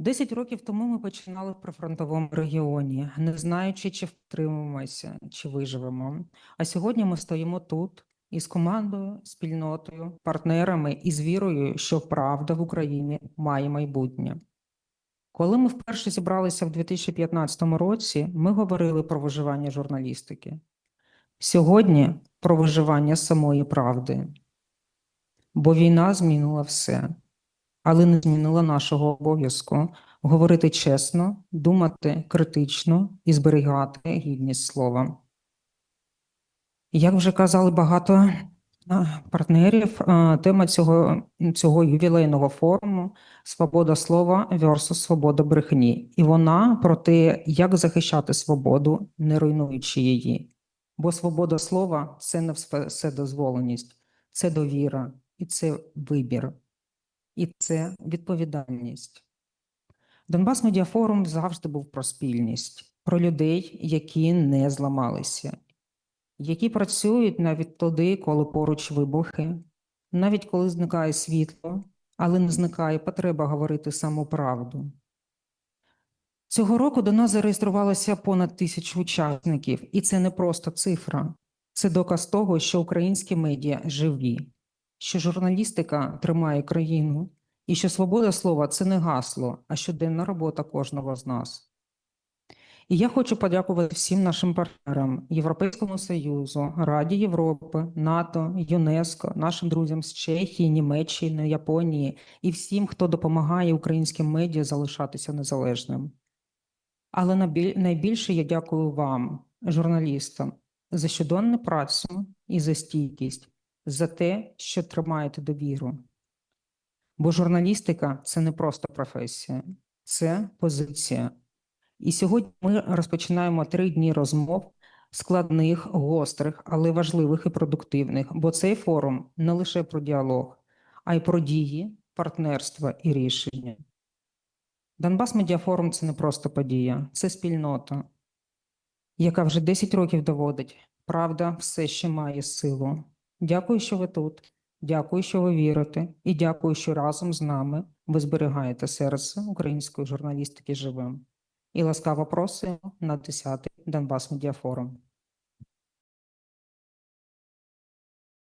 Десять років тому ми починали в прифронтовому регіоні, не знаючи, чи втримаємося, чи виживемо. А сьогодні ми стоїмо тут із командою, спільнотою, партнерами і з вірою, що правда в Україні має майбутнє. Коли ми вперше зібралися в 2015 році, ми говорили про виживання журналістики. Сьогодні про виживання самої правди. Бо війна змінила все, але не змінила нашого обов'язку говорити чесно, думати критично і зберігати гідність слова. Як вже казали багато партнерів, тема цього, цього ювілейного форуму Свобода слова versus свобода брехні. І вона про те, як захищати свободу, не руйнуючи її. Бо свобода слова це не вседозволеність, це довіра і це вибір, і це відповідальність. Донбас Медіафорум завжди був про спільність, про людей, які не зламалися, які працюють навіть тоді, коли поруч вибухи, навіть коли зникає світло, але не зникає потреба говорити саму правду. Цього року до нас зареєструвалося понад тисячу учасників, і це не просто цифра, це доказ того, що українські медіа живі, що журналістика тримає країну, і що свобода слова це не гасло, а щоденна робота кожного з нас. І я хочу подякувати всім нашим партнерам Європейському Союзу, Раді Європи, НАТО, ЮНЕСКО, нашим друзям з Чехії, Німеччини, Японії і всім, хто допомагає українським медіа залишатися незалежним. Але найбільше я дякую вам, журналістам, за щоденну працю і за стійкість, за те, що тримаєте довіру. Бо журналістика це не просто професія, це позиція. І сьогодні ми розпочинаємо три дні розмов складних, гострих, але важливих і продуктивних, бо цей форум не лише про діалог, а й про дії, партнерства і рішення. Донбас Медіафорум це не просто подія, це спільнота, яка вже 10 років доводить, правда все ще має силу. Дякую, що ви тут. Дякую, що ви вірите, і дякую, що разом з нами ви зберігаєте серце української журналістики живим. І ласкаво просимо на 10-й Донбас Медіафорум.